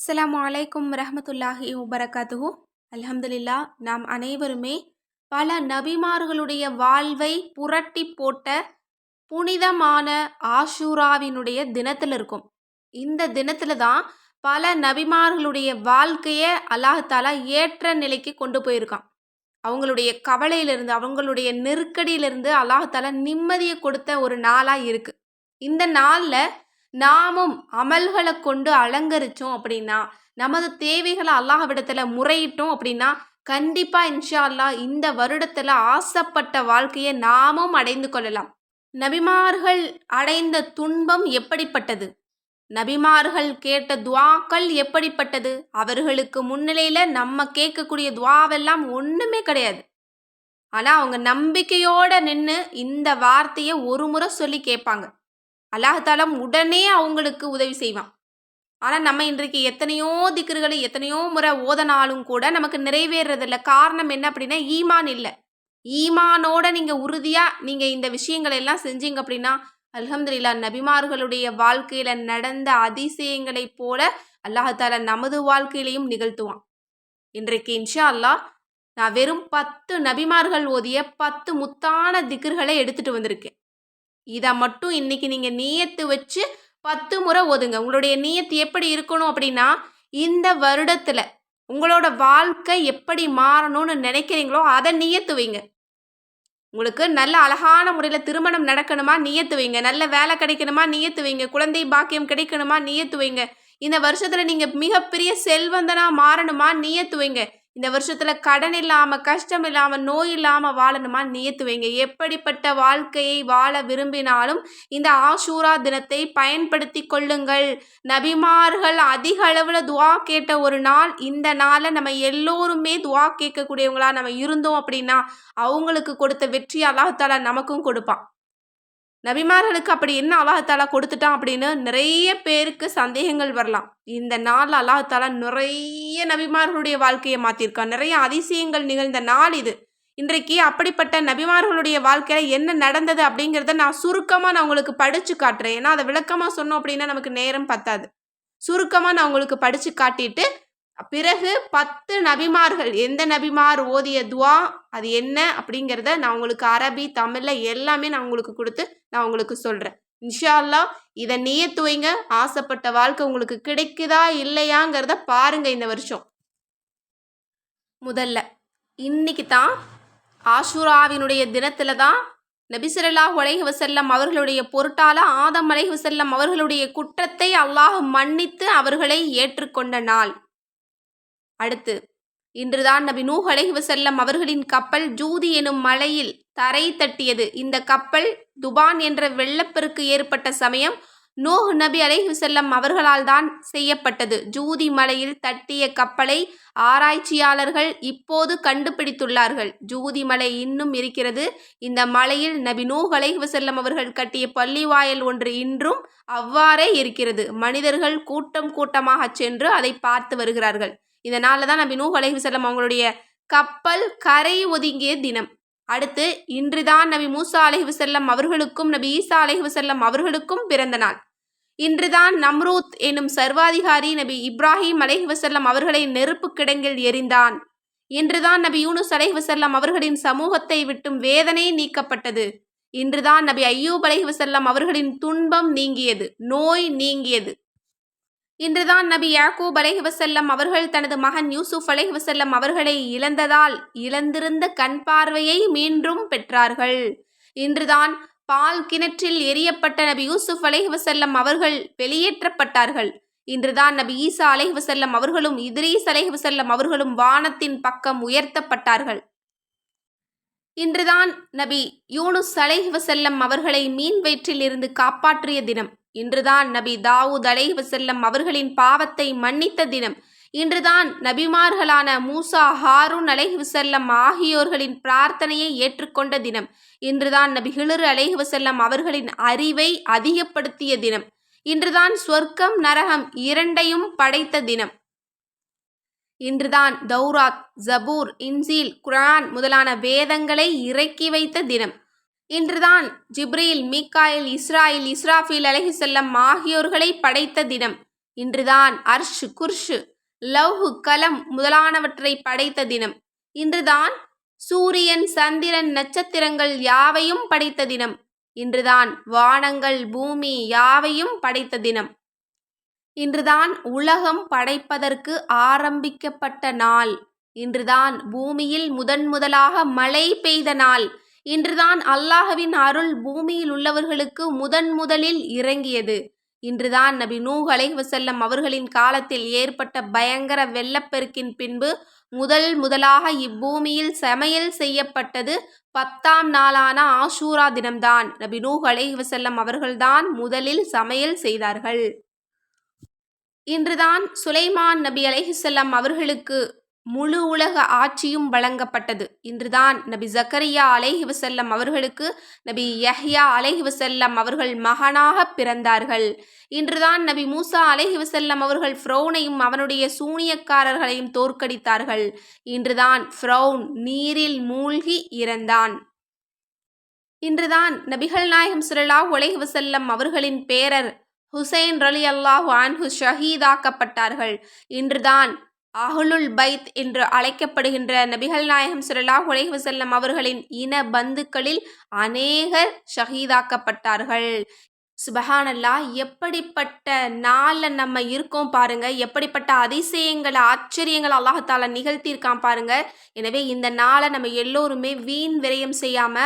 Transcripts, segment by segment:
அஸ்லாம் அலைக்கும் ரஹமத்துல்லாஹி வபரகாத்துஹு. அல்ஹம்துலில்லா நாம் அனைவருமே பல நபிமார்களுடைய வாழ்வை புரட்டி போட்ட புனிதமான ஆஷூராவினுடைய தினத்தில் இருக்கும். இந்த தினத்தில் தான் பல நபிமார்களுடைய வாழ்க்கையை அல்லாஹாலா ஏற்ற நிலைக்கு கொண்டு போயிருக்கான். அவங்களுடைய கவலையிலிருந்து அவங்களுடைய நெருக்கடியிலிருந்து அல்லாஹாலா நிம்மதியை கொடுத்த ஒரு நாளாக இருக்குது இந்த நாளில் நாமும் அமல்களை கொண்டு அலங்கரித்தோம் அப்படின்னா நமது தேவைகளை அல்லாஹ்விடத்தில் முறையிட்டோம் அப்படின்னா கண்டிப்பாக இன்ஷா அல்லாஹ் இந்த வருடத்தில் ஆசைப்பட்ட வாழ்க்கையை நாமும் அடைந்து கொள்ளலாம். நபிமார்கள் அடைந்த துன்பம் எப்படிப்பட்டது? நபிமார்கள் கேட்ட துவாக்கள் எப்படிப்பட்டது? அவர்களுக்கு முன்னிலையில் நம்ம கேட்கக்கூடிய துவாவெல்லாம் ஒன்றுமே கிடையாது. ஆனால் அவங்க நம்பிக்கையோடு நின்று இந்த வார்த்தையை ஒரு முறை சொல்லி கேட்பாங்க. அல்லாஹாலம் உடனே அவங்களுக்கு உதவி செய்வான். ஆனால் நம்ம இன்றைக்கு எத்தனையோ திக்கர்களை எத்தனையோ முறை ஓதனாலும் கூட நமக்கு நிறைவேறதில்ல. காரணம் என்ன அப்படின்னா ஈமான் இல்லை. ஈமானோட நீங்கள் உறுதியாக நீங்கள் இந்த விஷயங்களை எல்லாம் செஞ்சீங்க அப்படின்னா அல்ஹம்துலில்லா நபிமார்களுடைய வாழ்க்கையில் நடந்த அதிசயங்களைப் போல அல்லாஹால நமது வாழ்க்கையிலையும் நிகழ்த்துவான். இன்றைக்கு இன்ஷா அல்லாஹ் நான் வெறும் பத்து நபிமார்கள் ஓதிய பத்து முத்தான திக்கர்களை எடுத்துகிட்டு வந்திருக்கேன். இதை மட்டும் இன்னைக்கு நீங்கள் நீயத்து வச்சு பத்து முறை ஓதுங்க. உங்களுடைய நீயத்து எப்படி இருக்கணும் அப்படின்னா இந்த வருடத்தில் உங்களோட வாழ்க்கை எப்படி மாறணும்னு நினைக்கிறீங்களோ அதை நீயத்து வைங்க. உங்களுக்கு நல்ல அழகான முறையில் திருமணம் நடக்கணுமா நியத்து வைங்க. நல்ல வேலை கிடைக்கணுமா நியத்து வைங்க. குழந்தை பாக்கியம் கிடைக்கணுமா நியத்து வைங்க. இந்த வருஷத்தில் நீங்கள் மிகப்பெரிய செல்வந்தனாக மாறணுமா நியத்து வைங்க. இந்த வருஷத்தில் கடன் இல்லாமல் கஷ்டம் இல்லாமல் நோய் இல்லாமல் வாழணுமா? நியத்து வைங்க. எப்படிப்பட்ட வாழ்க்கையை வாழ விரும்பினாலும் இந்த ஆஷூரா தினத்தை பயன்படுத்தி கொள்ளுங்கள். நபிமார்கள் அதிக அளவில் துவா கேட்ட ஒரு நாள் இந்த நாளை நம்ம எல்லோருமே துவா கேட்கக்கூடியவங்களா நம்ம இருந்தோம் அப்படின்னா அவங்களுக்கு கொடுத்த வெற்றி அல்லாஹாலா நமக்கும் கொடுப்பான். நபிமார்களுக்கு அப்படி என்ன அல்லாஹாலா கொடுத்துட்டான் அப்படின்னு நிறைய பேருக்கு சந்தேகங்கள் வரலாம். இந்த நாள் அல்லாஹாலா நிறைய நபிமார்களுடைய வாழ்க்கையை மாற்றிருக்கான் நிறைய அதிசயங்கள் நிகழ்ந்த நாள் இது. இன்றைக்கு அப்படிப்பட்ட நபிமார்களுடைய வாழ்க்கையில் என்ன நடந்தது அப்படிங்கிறத நான் சுருக்கமாக நான் உங்களுக்கு படித்து காட்டுறேன். ஏன்னா அதை விளக்கமாக சொன்னோம் அப்படின்னா நமக்கு நேரம் பத்தாது. சுருக்கமாக நான் உங்களுக்கு படித்து காட்டிட்டு பிறகு பத்து நபிமார்கள் எந்த நபிமார் ஓதிய துவா அது என்ன அப்படிங்கிறத நான் உங்களுக்கு அரபி தமிழில் எல்லாமே நான் உங்களுக்கு கொடுத்து நான் உங்களுக்கு சொல்கிறேன் இன்ஷா அல்லா இதை நியத்து வைங்க ஆசைப்பட்ட வாழ்க்கை உங்களுக்கு கிடைக்குதா இல்லையாங்கிறத பாருங்க இந்த வருஷம். முதல்ல இன்னைக்கு தான் ஆஷுராவினுடைய தினத்தில் தான் நபிசல்லாஹ் உலகி வசல்லம் அவர்களுடைய பொருட்டால ஆதம் அலைஹி வசல்லம் அவர்களுடைய குற்றத்தை அல்லாஹ் மன்னித்து அவர்களை ஏற்றுக்கொண்ட நாள். அடுத்து இன்றுதான் நபி நூஹ் அலைஹி அவர்களின் கப்பல் ஜூதி எனும் மலையில் தரை தட்டியது. இந்த கப்பல் துபான் என்ற வெள்ளப்பெருக்கு ஏற்பட்ட சமயம் நூஹ் நபி அலைஹி செல்லம் அவர்களால் தான் செய்யப்பட்டது. ஜூதி மலையில் தட்டிய கப்பலை ஆராய்ச்சியாளர்கள் இப்போது கண்டுபிடித்துள்ளார்கள். ஜூதி மலை இன்னும் இருக்கிறது. இந்த மலையில் நபி நூஹ் அலைஹி செல்லம் அவர்கள் கட்டிய பள்ளிவாயல் ஒன்று இன்றும் அவ்வாறே இருக்கிறது. மனிதர்கள் கூட்டம் கூட்டமாக சென்று அதை பார்த்து வருகிறார்கள். இதனால தான் நபி நூஹ் அலைஹிசல்லம் அவங்களுடைய கப்பல் கரை ஒதுங்கிய தினம். அடுத்து இன்றுதான் நபி மூசா அலைஹிசல்லம் அவர்களுக்கும் நபி ஈசா அலைஹிசல்லம் அவர்களுக்கும் பிறந்த நாள். இன்றுதான் நம்ரூத் எனும் சர்வாதிகாரி நபி இப்ராஹிம் அலைஹிவசல்லம் அவர்களை நெருப்பு கிடங்கில் எரிந்தான் இன்றுதான் நபி யூனுஸ் அலைஹிவசல்லம் அவர்களின் சமூகத்தை விட்டும் வேதனை நீக்கப்பட்டது. இன்றுதான் நபி ஐயூப் அலைஹிவசல்லம் அவர்களின் துன்பம் நீங்கியது நோய் நீங்கியது. இன்றுதான் நபி யாக்கூப் அலைஹி வசல்லம் அவர்கள் தனது மகன் யூசுப் அலைஹி வசல்லம் அவர்களை இழந்ததால் இழந்திருந்த கண் பார்வையை மீண்டும் பெற்றார்கள். இன்றுதான் பால் கிணற்றில் எரியப்பட்ட நபி யூசுப் அலைஹி வசல்லம் அவர்கள் வெளியேற்றப்பட்டார்கள். இன்றுதான் நபி ஈசா அலைஹி வசல்லம் அவர்களும் இத்ரீஸ் அலைஹி வசல்லம் அவர்களும் வானத்தின் பக்கம் உயர்த்தப்பட்டார்கள். இன்றுதான் நபி யூனுஸ் அலைஹி வசல்லம் அவர்களை மீன் வயிற்றில் இருந்து காப்பாற்றிய தினம். இன்றுதான் நபி தாவூத் அலைவசல்லம் செல்லம் அவர்களின் பாவத்தை மன்னித்த தினம். இன்றுதான் நபிமார்களான மூசா ஹாரூன் அலைஹுசல்லம் ஆகியோர்களின் பிரார்த்தனையை ஏற்றுக்கொண்ட தினம். இன்றுதான் நபி ஹிளரு அலைஹுசல்லம் அவர்களின் அறிவை அதிகப்படுத்திய தினம். இன்றுதான் சொர்க்கம் நரகம் இரண்டையும் படைத்த தினம். இன்றுதான் தௌராத் ஜபூர் இன்சீல் குரான் முதலான வேதங்களை இறக்கி வைத்த தினம். இன்றுதான் ஜிப்ரீல் மீக்காயில் இஸ்ராயில் இஸ்ராஃபில் அலஹி செல்லம் ஆகியோர்களை படைத்த தினம். இன்றுதான் அர்ஷ் குர்ஷு லவ்ஹு கலம் முதலானவற்றை படைத்த தினம். இன்றுதான் சூரியன் சந்திரன் நட்சத்திரங்கள் யாவையும் படைத்த தினம். இன்றுதான் வானங்கள் பூமி யாவையும் படைத்த தினம். இன்றுதான் உலகம் படைப்பதற்கு ஆரம்பிக்கப்பட்ட நாள். இன்றுதான் பூமியில் முதன் முதலாக மழை பெய்த நாள். இன்றுதான் அல்லாஹவின் அருள் பூமியில் உள்ளவர்களுக்கு முதன் முதலில் இறங்கியது. இன்றுதான் நபி நூஹ் அலைவசல்லம் அவர்களின் காலத்தில் ஏற்பட்ட பயங்கர வெள்ளப்பெருக்கின் பின்பு முதல் முதலாக இப்பூமியில் சமையல் செய்யப்பட்டது. பத்தாம் நாளான ஆஷூரா தினம்தான் நபி நூஹ் அலைவசல்லம் அவர்கள்தான் முதலில் சமையல் செய்தார்கள். இன்றுதான் சுலைமான் நபி அலைஹிஸ்ஸலாம் அவர்களுக்கு முழு உலக ஆட்சியும் வழங்கப்பட்டது. இன்றுதான் நபி ஜக்கரியா அலைஹி வசல்லம் அவர்களுக்கு நபி யஹ்யா அலைஹி வசல்லம் அவர்கள் மகனாக பிறந்தார்கள். இன்றுதான் நபி மூசா அலைஹி வசல்லம் அவர்கள் ஃப்ரௌனையும் அவனுடைய சூனியக்காரர்களையும் தோற்கடித்தார்கள். இன்றுதான் ஃப்ரௌன் நீரில் மூழ்கி இறந்தான். இன்றுதான் நபிகள் நாயகம் சுரலா உலகி வசல்லம் அவர்களின் பேரர் ஹுசைன் ரலி அல்லாஹு அன்ஹு ஷஹீதாக்கப்பட்டார்கள். இன்றுதான் அகுலுல் பைத் என்று அழைக்கப்படுகின்ற நபிகள் நாயகம் ஸல்லல்லாஹு உலகி வசல்லம் அவர்களின் இன பந்துக்களில் அநேகர் ஷஹீதாக்கப்பட்டார்கள். சுபஹானல்லா எப்படிப்பட்ட நாளில் நம்ம இருக்கோம் பாருங்க எப்படிப்பட்ட அதிசயங்களை ஆச்சரியங்களை அல்லாஹால நிகழ்த்தியிருக்கான் பாருங்க. எனவே இந்த நாளை நம்ம எல்லோருமே வீண் விரயம் செய்யாம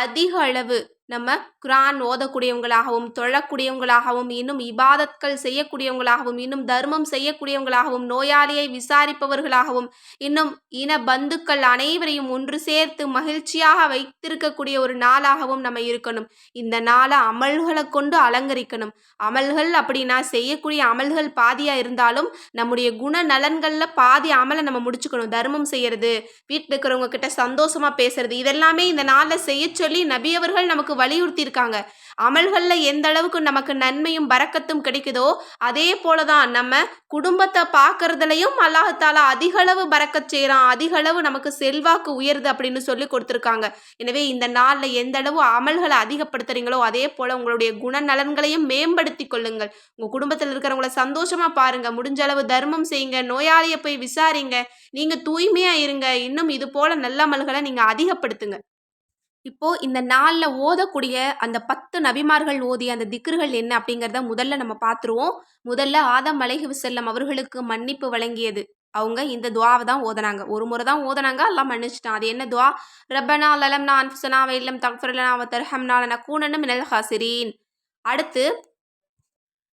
அதிக அளவு நம்ம குரான் ஓதக்கூடியவங்களாகவும் தொழக்கூடியவங்களாகவும் இன்னும் இபாதத்கள் செய்யக்கூடியவங்களாகவும் இன்னும் தர்மம் செய்யக்கூடியவங்களாகவும் நோயாளியை விசாரிப்பவர்களாகவும் இன்னும் இன பந்துக்கள் அனைவரையும் ஒன்று சேர்த்து மகிழ்ச்சியாக வைத்திருக்கக்கூடிய ஒரு நாளாகவும் நம்ம இருக்கணும். இந்த நாளை அமல்களை கொண்டு அலங்கரிக்கணும். அமல்கள் அப்படின்னா செய்யக்கூடிய அமல்கள் பாதியாக இருந்தாலும் நம்முடைய குண நலன்களில் பாதி அமலை நம்ம முடிச்சுக்கணும். தர்மம் செய்யறது வீட்டில் இருக்கிறவங்க கிட்ட சந்தோஷமா பேசுறது இதெல்லாமே இந்த நாளில் செய்ய சொல்லி நபியவர்கள் நமக்கு வலியுறுத்தியிருக்காங்க. அமல்களில் எந்த அளவுக்கு நமக்கு நன்மையும் பறக்கத்தும் கிடைக்குதோ அதே போல தான் நம்ம குடும்பத்தை பார்க்கறதுலையும் அல்லாஹாலா அதிகளவு பறக்கச் செய்கிறான் அதிகளவு நமக்கு செல்வாக்கு உயருது அப்படின்னு சொல்லி கொடுத்துருக்காங்க. எனவே இந்த நாளில் எந்த அளவு அமல்களை அதிகப்படுத்துறீங்களோ அதே போல் உங்களுடைய குணநலன்களையும் மேம்படுத்தி கொள்ளுங்கள். உங்கள் குடும்பத்தில் இருக்கிறவங்கள சந்தோஷமாக பாருங்கள் முடிஞ்ச அளவு தர்மம் செய்யுங்க. நோயாளியை போய் விசாரிங்க. நீங்கள் தூய்மையாக இருங்க. இன்னும் இது போல் நல்ல அமல்களை நீங்கள் அதிகப்படுத்துங்க. இப்போ இந்த நாளில் ஓதக்கூடிய அந்த பத்து நபிமார்கள் ஓதிய அந்த திக்ருகள் என்ன அப்படிங்கிறத முதல்ல நம்ம பார்த்துருவோம் முதல்ல ஆதம் அலைஹி செல்லம் அவர்களுக்கு மன்னிப்பு வழங்கியது. அவங்க இந்த துவாவை தான் ஓதுனாங்க. ஒரு முறை தான் ஓதுனாங்க. எல்லாம் மன்னிச்சிட்டான். அது என்ன துவா? ரப்பனா லலம் அன்ஃபுசனா வெல்லம் தக்ஃபர்லனா தர்ஹம் தர்ஹம்னா லனகூனன்ன மினல் ஹாசிரீன். அடுத்து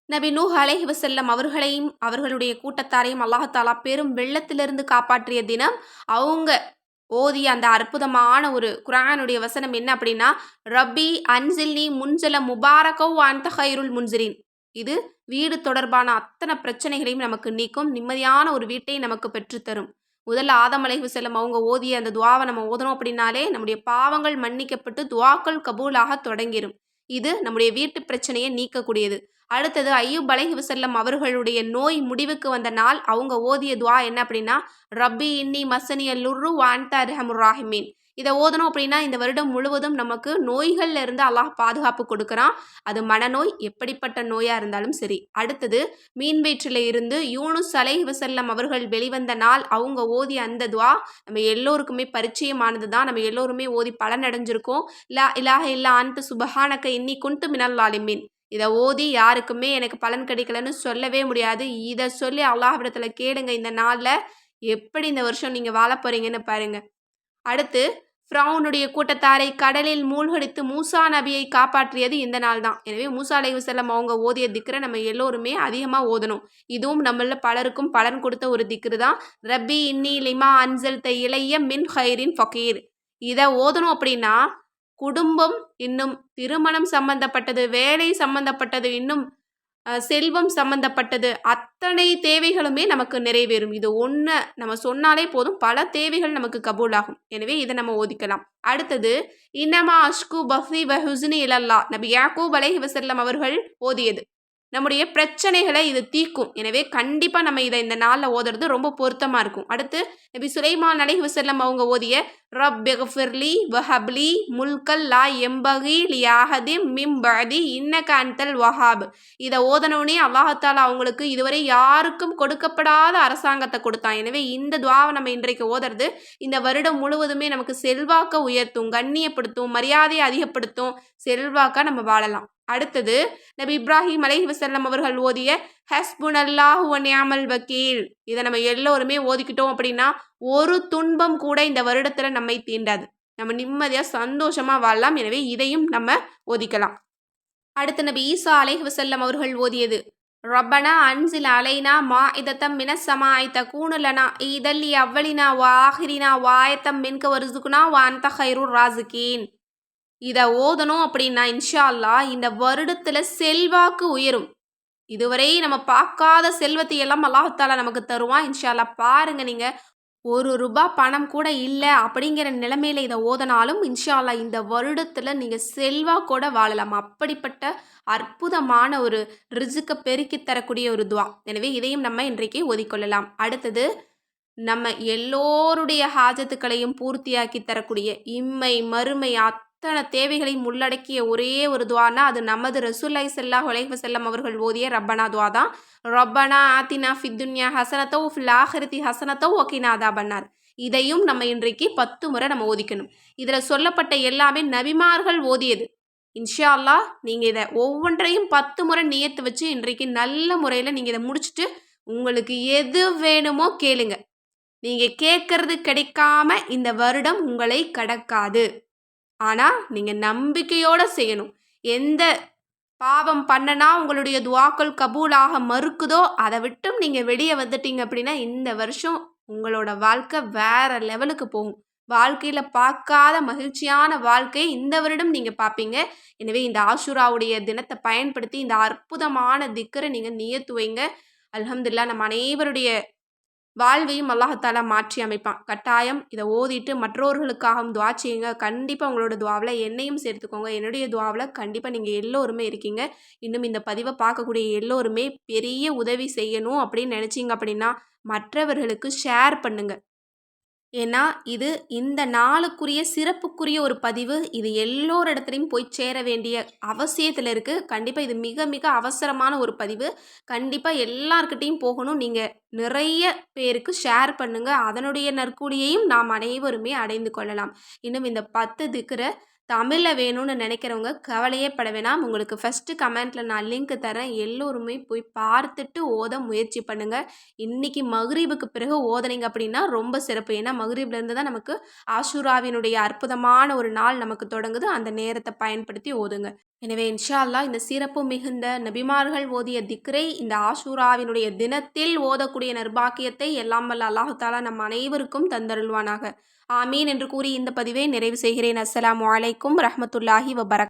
நபி நூஹ் அலைஹி வசல்லம் அவர்களையும் அவர்களுடைய கூட்டத்தாரையும் அல்லாஹாலா பெரும் வெள்ளத்திலிருந்து காப்பாற்றிய தினம் அவங்க ஓதிய அந்த அற்புதமான ஒரு குரானுடைய வசனம் என்ன அப்படின்னா ரப்பி அன்சில்னி முன்சல முபாரகோ அந்த ஹைருல் முன்சிரின் இது வீடு தொடர்பான அத்தனை பிரச்சனைகளையும் நமக்கு நீக்கும் நிம்மதியான ஒரு வீட்டை நமக்கு பெற்றுத்தரும் முதல்ல ஆதமலை செல்லம் அவங்க ஓதிய அந்த துவாவை நம்ம ஓதணும் அப்படின்னாலே நம்முடைய பாவங்கள் மன்னிக்கப்பட்டு துவாக்கள் கபூலாக தொடங்கிடும் இது நம்முடைய வீட்டு பிரச்சனையை நீக்கக்கூடியது. அடுத்தது ஐயூப் அலஹி வசல்லம் அவர்களுடைய நோய் முடிவுக்கு வந்த நாள். அவங்க ஓதிய துவா என்ன அப்படின்னா ரப்பி இன்னி மசனிய லுர்ரு வான்தா ரஹமுர் ராஹிமீன். இதை ஓதணும் அப்படின்னா இந்த வருடம் முழுவதும் நமக்கு நோய்கள்ல இருந்து அல்லாஹ் பாதுகாப்பு கொடுக்குறான். அது மனநோய் எப்படிப்பட்ட நோயா இருந்தாலும் சரி. அடுத்தது மீன் வயிற்றில் இருந்து யூனுஸ் அலைஹி வசல்லம் அவர்கள் வெளிவந்த நாள். அவங்க ஓதிய அந்த துவா நம்ம எல்லோருக்குமே பரிச்சயமானது தான். நம்ம எல்லோருமே ஓதி பலனடைஞ்சிருக்கோம். லா இலாஹ இல்லா அன்ட்டு சுபஹானக்க இன்னி குன்ட்டு மினல் லாலிமீன். இதை ஓதி யாருக்குமே எனக்கு பலன் கிடைக்கலன்னு சொல்லவே முடியாது. இதை சொல்லி அல்லாஹிடத்தில் கேளுங்க இந்த நாளில் எப்படி இந்த வருஷம் நீங்கள் வாழ போகிறீங்கன்னு பாருங்க. அடுத்து ஃப்ரௌனுடைய கூட்டத்தாரை கடலில் மூழ்கடித்து மூசா நபியை காப்பாற்றியது இந்த நாள் தான். எனவே மூசா அலைஹி வஸல்லம் அவங்க ஓதிய திக்கரை நம்ம எல்லோருமே அதிகமாக ஓதணும். இதுவும் நம்மள பலருக்கும் பலன் கொடுத்த ஒரு திக்ரு தான். ரப்பி இன்னி லிமா அன்சல் த இளைய மின் ஹைரின் ஃபக்கீர் இதை ஓதணும் அப்படின்னா குடும்பம் இன்னும் திருமணம் சம்பந்தப்பட்டது வேலை சம்பந்தப்பட்டது இன்னும் செல்வம் சம்பந்தப்பட்டது அத்தனை தேவைகளுமே நமக்கு நிறைவேறும். இது ஒன்று நம்ம சொன்னாலே போதும். பல தேவைகள் நமக்கு கபூலாகும். எனவே இதை நம்ம ஓதிக்கலாம். அடுத்தது இன்னமா அஷ்கு பஃபி வஹுஸ்னி இலல்லா. நபி யாக்கூப் அலை வசல்லம் அவர்கள் ஓதியது. நம்முடைய பிரச்சனைகளை இது தீக்கும் எனவே கண்டிப்பாக நம்ம இதை இந்த நாளில் ஓதுறது ரொம்ப பொருத்தமாக இருக்கும். அடுத்து நபி சுலைமான் அலைஹி வஸல்லம் அவங்க ஓதிய ரப்பிஃபிர்லி வஹப்லி முல்கல் லா எம்பகி லியாஹதி மிம்பதி இன்னக அன்தல் வஹாப். இதை ஓதனவுனே அல்லாஹத்தால் அவங்களுக்கு இதுவரை யாருக்கும் கொடுக்கப்படாத அரசாங்கத்தை கொடுத்தான். எனவே இந்த துவாவை நம்ம இன்றைக்கு ஓதுறது இந்த வருடம் முழுவதுமே நமக்கு செல்வாக்க உயர்த்தும் கண்ணியப்படுத்தும் மரியாதையை அதிகப்படுத்தும் செல்வாக்காக நம்ம வாழலாம். அடுத்தது நபி இப்ராஹிம் அலை வசல்லம் அவர்கள் ஓதிய ஹஸ்புன் அல்லாஹு நியாமல் வக்கீல். இதை நம்ம எல்லோருமே ஓதிக்கிட்டோம் அப்படின்னா ஒரு துன்பம் கூட இந்த வருடத்தில் நம்மை தீண்டாது. நம்ம நிம்மதியாக சந்தோஷமாக வாழலாம். எனவே இதையும் நம்ம ஓதிக்கலாம். அடுத்து நபி ஈசா அலை வசல்லம் அவர்கள் ஓதியது ரப்பனா அன்சில் அலைனா மா இதத்தம் மின சமாய் தகூனுலனா இதல்லி அவ்வளினா வாஹிரினா வாயத்தம் மின்க வருதுக்குனா வாந்த ஹைரூர் ராசுகீன் இதை ஓதணும் அப்படின்னா இன்ஷா இந்த வருடத்தில் செல்வாக்கு உயரும். இதுவரை நம்ம பார்க்காத செல்வத்தை எல்லாம் அல்லாஹாலா நமக்கு தருவான். இன்ஷா அல்லாஹ் பாருங்க நீங்க ஒரு ரூபா பணம் கூட இல்லை அப்படிங்கிற நிலைமையில இதை ஓதனாலும் இன்ஷா அல்லாஹ் இந்த வருடத்தில் நீங்கள் செல்வாக்கோட வாழலாம். அப்படிப்பட்ட அற்புதமான ஒரு ரிஜுக்கை பெருக்கி தரக்கூடிய ஒரு துவா. எனவே இதையும் நம்ம இன்றைக்கு ஓதிக்கொள்ளலாம் அடுத்தது நம்ம எல்லோருடைய ஹாஜத்துக்களையும் பூர்த்தியாக்கி தரக்கூடிய இம்மை மறுமை அத்தனை தேவைகளையும் உள்ளடக்கிய ஒரே ஒரு துவானா அது நமது ரசூல்லாய் செல்லா உலைஹ செல்லம் அவர்கள் ஓதிய ரப்பனா துவா தான். ரப்பனா ஆத்தினா ஃபித்துன்யா ஹசனத்தோ ஃபில் ஆஹிரத்தி ஹசனத்தோ ஓகேனாதா பண்ணார் இதையும் நம்ம இன்றைக்கு பத்து முறை நம்ம ஓதிக்கணும். இதில் சொல்லப்பட்ட எல்லாமே நபிமார்கள் ஓதியது. இன்ஷா அல்லாஹ் நீங்கள் இதை ஒவ்வொன்றையும் பத்து முறை நியத்து வச்சு இன்றைக்கு நல்ல முறையில் நீங்கள் இதை முடிச்சுட்டு உங்களுக்கு எது வேணுமோ கேளுங்க. நீங்கள் கேட்கறது கிடைக்காம இந்த வருடம் உங்களை கடக்காது. ஆனால் நீங்கள் நம்பிக்கையோடு செய்யணும். எந்த பாவம் பண்ணனா உங்களுடைய துவாக்கள் கபூலாக மறுக்குதோ அதை விட்டும் நீங்கள் வெளியே வந்துட்டீங்க அப்படின்னா இந்த வருஷம் உங்களோட வாழ்க்கை வேற லெவலுக்கு போகும். வாழ்க்கையில் பார்க்காத மகிழ்ச்சியான வாழ்க்கையை இந்த வருடம் நீங்கள் பார்ப்பீங்க. எனவே இந்த ஆஷுராவுடைய தினத்தை பயன்படுத்தி இந்த அற்புதமான திக்கரை நீங்கள் நியத்துவைங்க. அலமதுல்லா நம்ம அனைவருடைய வாழ்வையும் அல்லாஹாலா மாற்றி அமைப்பான். கட்டாயம் இதை ஓதிட்டு மற்றவர்களுக்காகவும் துவா செய்யுங்க. கண்டிப்பாக உங்களோட துவாவில் என்னையும் சேர்த்துக்கோங்க. என்னுடைய துவாவில் கண்டிப்பாக நீங்கள் எல்லோருமே இருக்கீங்க. இன்னும் இந்த பதிவை பார்க்கக்கூடிய எல்லோருமே பெரிய உதவி செய்யணும் அப்படின்னு நினச்சிங்க அப்படின்னா மற்றவர்களுக்கு ஷேர் பண்ணுங்கள் ஏன்னா இது இந்த நாளுக்குரிய சிறப்புக்குரிய ஒரு பதிவு. இது எல்லோர் இடத்துலையும் போய் சேர வேண்டிய அவசியத்தில் இருக்குது கண்டிப்பாக இது மிக மிக அவசரமான ஒரு பதிவு. கண்டிப்பாக எல்லார்கிட்டேயும் போகணும். நீங்கள் நிறைய பேருக்கு ஷேர் பண்ணுங்கள் அதனுடைய நற்கூலியையும் நாம் அனைவருமே அடைந்து கொள்ளலாம். இன்னும் இந்த பத்து திக்கிற தமிழில் வேணும்னு நினைக்கிறவங்க கவலையே பட வேணாம். உங்களுக்கு ஃபஸ்ட்டு கமெண்ட்டில் நான் லிங்க் தரேன் எல்லோருமே போய் பார்த்துட்டு ஓத முயற்சி பண்ணுங்கள் இன்றைக்கி மகரீபுக்கு பிறகு ஓதனைங்க அப்படின்னா ரொம்ப சிறப்பு. ஏன்னா மகரீப்லேருந்து தான் நமக்கு ஆஷுராவினுடைய அற்புதமான ஒரு நாள் நமக்கு தொடங்குது. அந்த நேரத்தை பயன்படுத்தி ஓதுங்க. எனவே இன்ஷா அல்லாஹ் இந்த சிறப்பு மிகுந்த நபிமார்கள் ஓதிய திக்ரை இந்த ஆஷூராவினுடைய தினத்தில் ஓதக்கூடிய நர்பாக்கியத்தை எல்லாம் வல்ல அல்லாஹு தாலா நம் அனைவருக்கும் தந்தருள்வானாக. ஆமீன் என்று கூறி இந்த பதிவை நிறைவு செய்கிறேன். அஸ்லாம் அலைக்கும் ரஹமத்துல்லாஹி வபரக்